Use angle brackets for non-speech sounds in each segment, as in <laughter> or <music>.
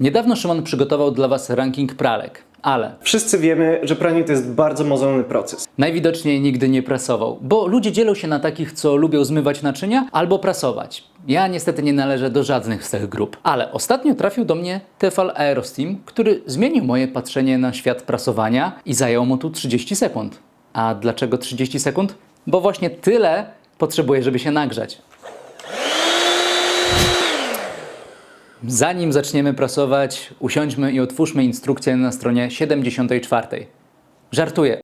Niedawno Szymon przygotował dla Was ranking pralek, ale Wszyscy wiemy, że pranie to jest bardzo mozolny proces. najwidoczniej nigdy nie prasował, bo ludzie dzielą się na takich, co lubią zmywać naczynia albo prasować. Ja niestety nie należę do żadnych z tych grup, ale ostatnio trafił do mnie Tefal Aerosteam, który zmienił moje patrzenie na świat prasowania i zajął mu tu 30 sekund. A dlaczego 30 sekund? Bo właśnie tyle potrzebuję, żeby się nagrzać. Zanim zaczniemy prasować, usiądźmy i otwórzmy instrukcję na stronie 74. Żartuję.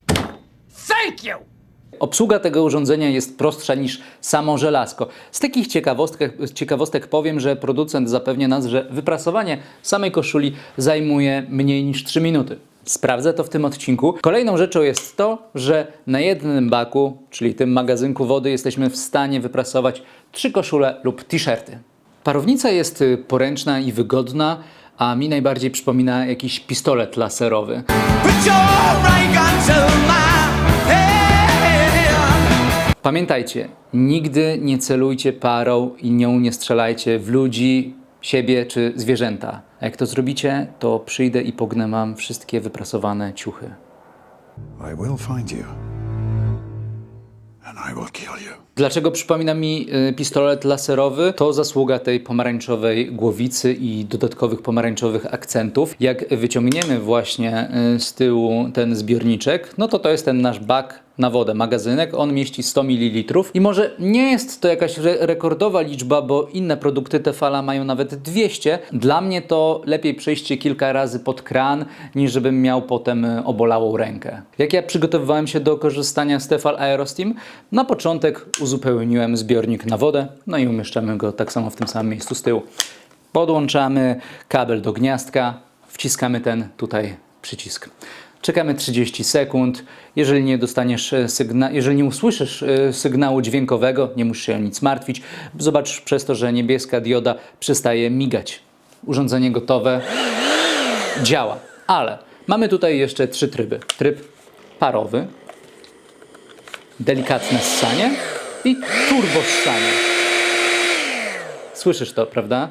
Obsługa tego urządzenia jest prostsza niż samo żelazko. Z takich ciekawostek, ciekawostek powiem, że producent zapewnia nas, że wyprasowanie samej koszuli zajmuje mniej niż 3 minuty. Sprawdzę to w tym odcinku. Kolejną rzeczą jest to, że na jednym baku, czyli tym magazynku wody, jesteśmy w stanie wyprasować trzy koszule lub t-shirty. Parownica jest y, poręczna i wygodna, a mi najbardziej przypomina jakiś pistolet laserowy. Pamiętajcie, nigdy nie celujcie parą i nią nie strzelajcie w ludzi, siebie czy zwierzęta. A jak to zrobicie, to przyjdę i pognę wam wszystkie wyprasowane ciuchy. I will find you. Dlaczego przypomina mi y, pistolet laserowy? To zasługa tej pomarańczowej głowicy i dodatkowych pomarańczowych akcentów. Jak wyciągniemy właśnie y, z tyłu ten zbiorniczek, no to to jest ten nasz bak na wodę, magazynek. On mieści 100 ml i może nie jest to jakaś re rekordowa liczba, bo inne produkty Tefala mają nawet 200. Dla mnie to lepiej przejście kilka razy pod kran, niż żebym miał potem y, obolałą rękę. Jak ja przygotowywałem się do korzystania z Tefal Aerosteam, na początek uzupełniłem zbiornik na wodę, no i umieszczamy go tak samo w tym samym miejscu z tyłu. Podłączamy kabel do gniazdka, wciskamy ten tutaj przycisk. Czekamy 30 sekund. Jeżeli nie dostaniesz e, sygna- jeżeli nie usłyszysz e, sygnału dźwiękowego, nie musisz się o nic martwić. Zobacz przez to, że niebieska dioda przestaje migać. Urządzenie gotowe działa, ale mamy tutaj jeszcze trzy tryby. Tryb parowy, delikatne ssanie i turbo ssanie. Słyszysz to, prawda?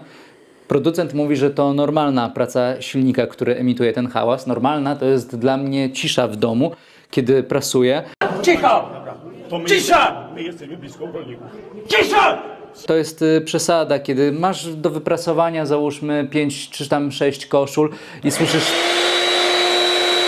Producent mówi, że to normalna praca silnika, który emituje ten hałas. Normalna to jest dla mnie cisza w domu, kiedy prasuję. Cicho! Cisza! My jesteśmy blisko rolników. Cisza! To jest y, przesada, kiedy masz do wyprasowania załóżmy 5 czy tam 6 koszul i słyszysz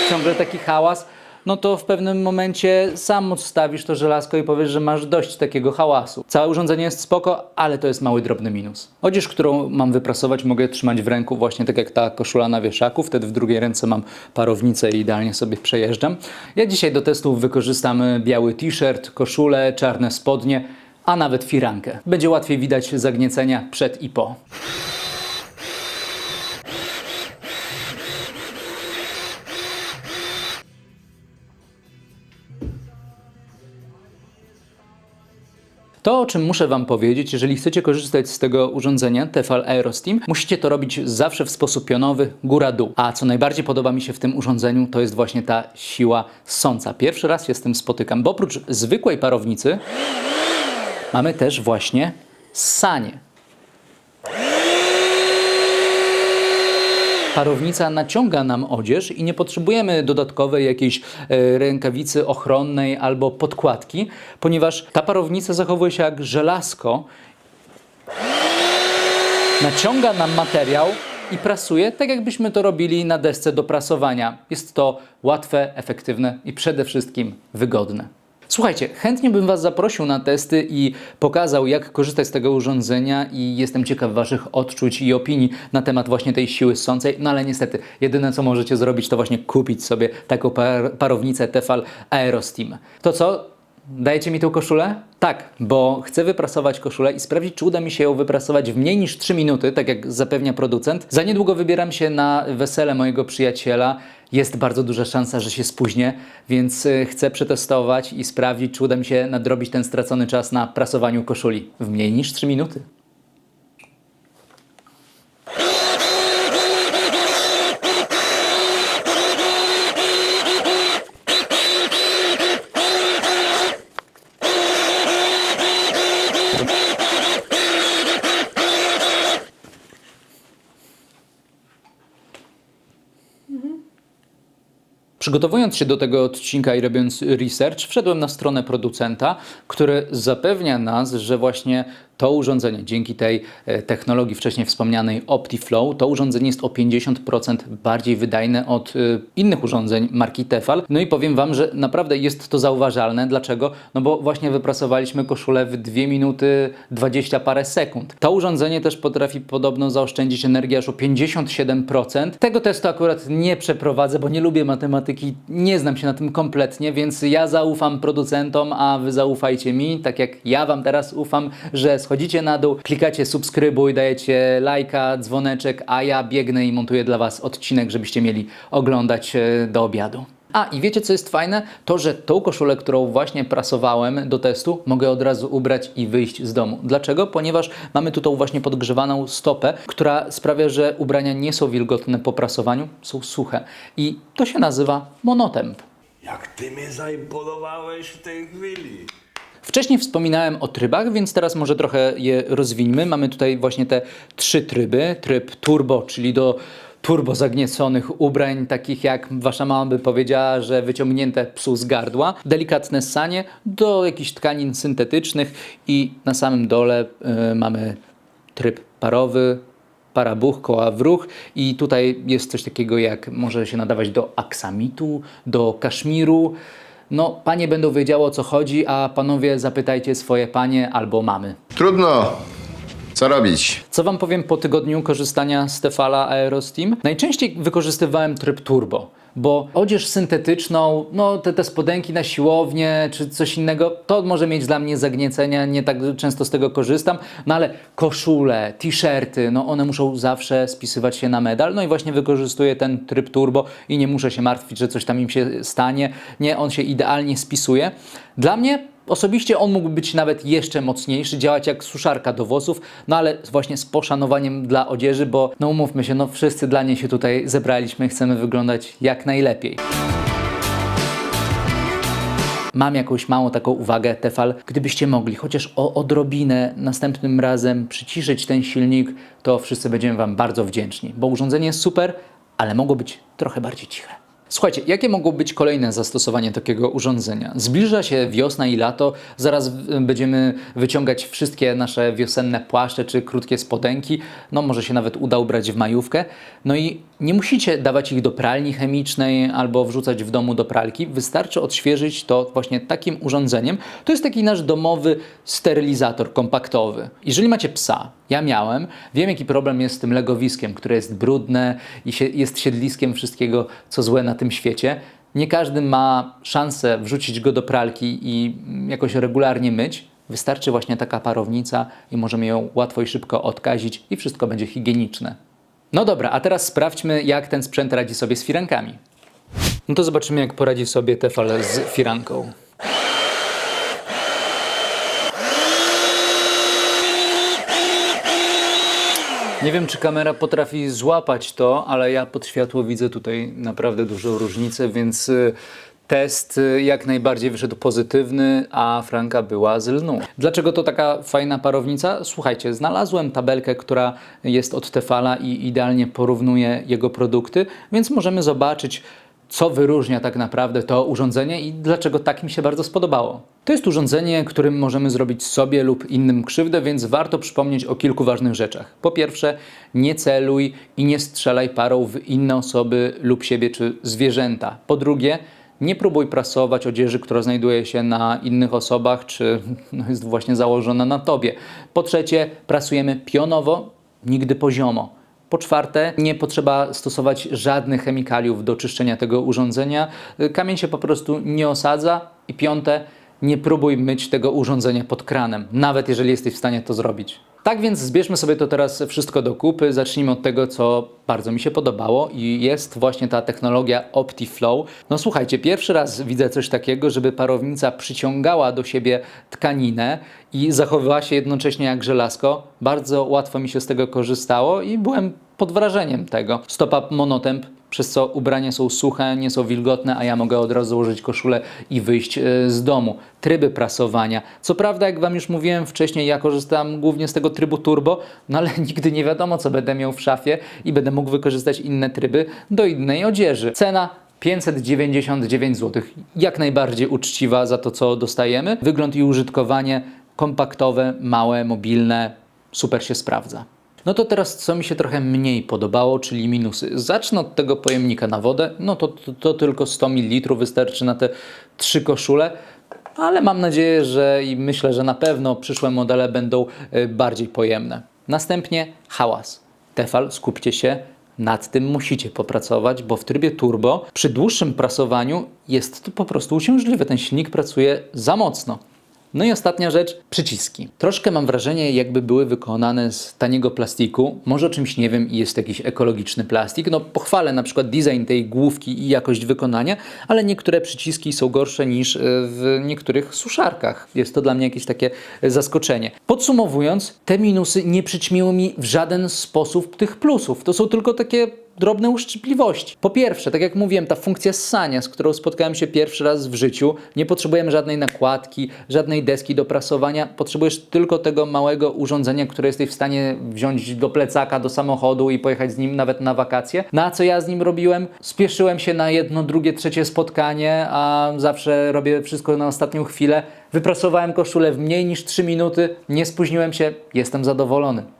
ciągle taki hałas, no to w pewnym momencie sam odstawisz to żelazko i powiesz, że masz dość takiego hałasu. Całe urządzenie jest spoko, ale to jest mały drobny minus. Odzież, którą mam wyprasować, mogę trzymać w ręku właśnie tak jak ta koszula na wieszaku, wtedy w drugiej ręce mam parownicę i idealnie sobie przejeżdżam. Ja dzisiaj do testów wykorzystam biały t-shirt, koszulę, czarne spodnie, a nawet firankę. Będzie łatwiej widać zagniecenia przed i po. To, o czym muszę Wam powiedzieć, jeżeli chcecie korzystać z tego urządzenia Tefal Aerosteam, musicie to robić zawsze w sposób pionowy, góra-dół. A co najbardziej podoba mi się w tym urządzeniu, to jest właśnie ta siła sąca. Pierwszy raz się z tym spotykam, bo oprócz zwykłej parownicy mamy też właśnie ssanie. Parownica naciąga nam odzież i nie potrzebujemy dodatkowej jakiejś e, rękawicy ochronnej albo podkładki, ponieważ ta parownica zachowuje się jak żelazko. Naciąga nam materiał i prasuje tak, jakbyśmy to robili na desce do prasowania. Jest to łatwe, efektywne i przede wszystkim wygodne. Słuchajcie, chętnie bym Was zaprosił na testy i pokazał, jak korzystać z tego urządzenia i jestem ciekaw Waszych odczuć i opinii na temat właśnie tej siły ssącej, no ale niestety, jedyne co możecie zrobić, to właśnie kupić sobie taką par parownicę Tefal Aerosteam. To co? Dajecie mi tą koszulę? Tak, bo chcę wyprasować koszulę i sprawdzić, czy uda mi się ją wyprasować w mniej niż 3 minuty, tak jak zapewnia producent. Za niedługo wybieram się na wesele mojego przyjaciela. Jest bardzo duża szansa, że się spóźnię, więc y, chcę przetestować i sprawdzić, czy uda mi się nadrobić ten stracony czas na prasowaniu koszuli w mniej niż 3 minuty. Przygotowując się do tego odcinka i robiąc research, wszedłem na stronę producenta, który zapewnia nas, że właśnie to urządzenie, dzięki tej e, technologii wcześniej wspomnianej OptiFlow, to urządzenie jest o 50% bardziej wydajne od e, innych urządzeń marki Tefal. No i powiem Wam, że naprawdę jest to zauważalne. Dlaczego? No bo właśnie wyprasowaliśmy koszulę w 2 minuty 20 parę sekund. To urządzenie też potrafi podobno zaoszczędzić energię aż o 57%. Tego testu akurat nie przeprowadzę, bo nie lubię matematyki, nie znam się na tym kompletnie, więc ja zaufam producentom, a Wy zaufajcie mi, tak jak ja Wam teraz ufam, że schodzicie na dół, klikacie subskrybuj, dajecie lajka, dzwoneczek, a ja biegnę i montuję dla Was odcinek, żebyście mieli oglądać e, do obiadu. A i wiecie co jest fajne? To, że tą koszulę, którą właśnie prasowałem do testu, mogę od razu ubrać i wyjść z domu. Dlaczego? Ponieważ mamy tu tą właśnie podgrzewaną stopę, która sprawia, że ubrania nie są wilgotne po prasowaniu, są suche. I to się nazywa monotemp. Jak ty mnie zaimponowałeś w tej chwili. Wcześniej wspominałem o trybach, więc teraz może trochę je rozwińmy. Mamy tutaj właśnie te trzy tryby. Tryb turbo, czyli do turbo zagnieconych ubrań, takich jak wasza mama by powiedziała, że wyciągnięte psu z gardła. Delikatne ssanie do jakichś tkanin syntetycznych i na samym dole y, mamy tryb parowy, para buch, koła w ruch i tutaj jest coś takiego jak może się nadawać do aksamitu, do kaszmiru. No, panie będą wiedziały o co chodzi, a panowie zapytajcie swoje panie albo mamy. Trudno. Co robić? Co wam powiem po tygodniu korzystania z Tefala Aerosteam? Najczęściej wykorzystywałem tryb turbo, bo odzież syntetyczną, no te, te spodenki na siłownię czy coś innego, to może mieć dla mnie zagniecenia, nie tak często z tego korzystam, no ale koszule, t-shirty, no one muszą zawsze spisywać się na medal, no i właśnie wykorzystuję ten tryb turbo i nie muszę się martwić, że coś tam im się stanie, nie, on się idealnie spisuje. Dla mnie Osobiście on mógłby być nawet jeszcze mocniejszy, działać jak suszarka do włosów, no ale właśnie z poszanowaniem dla odzieży, bo no umówmy się, no wszyscy dla niej się tutaj zebraliśmy, chcemy wyglądać jak najlepiej. Mam jakąś małą taką uwagę, Tefal. Gdybyście mogli chociaż o odrobinę następnym razem przyciszyć ten silnik, to wszyscy będziemy Wam bardzo wdzięczni, bo urządzenie jest super, ale mogło być trochę bardziej ciche. Słuchajcie, jakie mogą być kolejne zastosowania takiego urządzenia? Zbliża się wiosna i lato, zaraz będziemy wyciągać wszystkie nasze wiosenne płaszcze czy krótkie spodenki, no może się nawet uda ubrać w majówkę. No i nie musicie dawać ich do pralni chemicznej albo wrzucać w domu do pralki, wystarczy odświeżyć to właśnie takim urządzeniem. To jest taki nasz domowy sterylizator kompaktowy. Jeżeli macie psa, ja miałem, wiem jaki problem jest z tym legowiskiem, które jest brudne i się, jest siedliskiem wszystkiego, co złe na tym świecie. Nie każdy ma szansę wrzucić go do pralki i mm, jakoś regularnie myć. Wystarczy właśnie taka parownica i możemy ją łatwo i szybko odkazić i wszystko będzie higieniczne. No dobra, a teraz sprawdźmy, jak ten sprzęt radzi sobie z firankami. No to zobaczymy, jak poradzi sobie Tefal z firanką. Nie wiem, czy kamera potrafi złapać to, ale ja pod światło widzę tutaj naprawdę dużą różnicę, więc y, test y, jak najbardziej wyszedł pozytywny, a Franka była z lnu. Dlaczego to taka fajna parownica? Słuchajcie, znalazłem tabelkę, która jest od Tefala i idealnie porównuje jego produkty, więc możemy zobaczyć, co wyróżnia tak naprawdę to urządzenie i dlaczego tak mi się bardzo spodobało. To jest urządzenie, którym możemy zrobić sobie lub innym krzywdę, więc warto przypomnieć o kilku ważnych rzeczach. Po pierwsze, nie celuj i nie strzelaj parą w inne osoby lub siebie czy zwierzęta. Po drugie, nie próbuj prasować odzieży, która znajduje się na innych osobach, czy no, jest właśnie założona na tobie. Po trzecie, prasujemy pionowo, nigdy poziomo. Po czwarte, nie potrzeba stosować żadnych chemikaliów do czyszczenia tego urządzenia. Kamień się po prostu nie osadza. I piąte, nie próbuj myć tego urządzenia pod kranem, nawet jeżeli jesteś w stanie to zrobić. Tak więc zbierzmy sobie to teraz wszystko do kupy. Zacznijmy od tego, co bardzo mi się podobało i jest właśnie ta technologia OptiFlow. No słuchajcie, pierwszy raz widzę coś takiego, żeby parownica przyciągała do siebie tkaninę i zachowywała się jednocześnie jak żelazko. Bardzo łatwo mi się z tego korzystało i byłem pod wrażeniem tego. Stopa monotemp przez co ubrania są suche, nie są wilgotne, a ja mogę od razu założyć koszulę i wyjść e, z domu. Tryby prasowania. Co prawda, jak Wam już mówiłem wcześniej, ja korzystam głównie z tego trybu turbo, no ale <laughs> nigdy nie wiadomo, co będę miał w szafie i będę mógł wykorzystać inne tryby do innej odzieży. Cena 599 zł. Jak najbardziej uczciwa za to, co dostajemy. Wygląd i użytkowanie kompaktowe, małe, mobilne, super się sprawdza. No to teraz, co mi się trochę mniej podobało, czyli minusy. Zacznę od tego pojemnika na wodę. No to, to, to tylko 100 ml wystarczy na te trzy koszule. Ale mam nadzieję, że i myślę, że na pewno przyszłe modele będą y, bardziej pojemne. Następnie hałas. Tefal, skupcie się, nad tym musicie popracować, bo w trybie turbo przy dłuższym prasowaniu jest to po prostu uciążliwe. Ten silnik pracuje za mocno. No i ostatnia rzecz, przyciski. Troszkę mam wrażenie, jakby były wykonane z taniego plastiku. Może o czymś nie wiem i jest jakiś ekologiczny plastik. No pochwalę na przykład design tej główki i jakość wykonania, ale niektóre przyciski są gorsze niż e, w niektórych suszarkach. Jest to dla mnie jakieś takie e, zaskoczenie. Podsumowując, te minusy nie przyćmiły mi w żaden sposób tych plusów. To są tylko takie drobne uszczypliwości. Po pierwsze, tak jak mówiłem, ta funkcja ssania, z którą spotkałem się pierwszy raz w życiu, nie potrzebujemy żadnej nakładki, żadnej deski do prasowania, potrzebujesz tylko tego małego urządzenia, które jesteś w stanie wziąć do plecaka, do samochodu i pojechać z nim nawet na wakacje. Na co ja z nim robiłem? Spieszyłem się na jedno, drugie, trzecie spotkanie, a zawsze robię wszystko na ostatnią chwilę. Wyprasowałem koszulę w mniej niż 3 minuty, nie spóźniłem się, jestem zadowolony.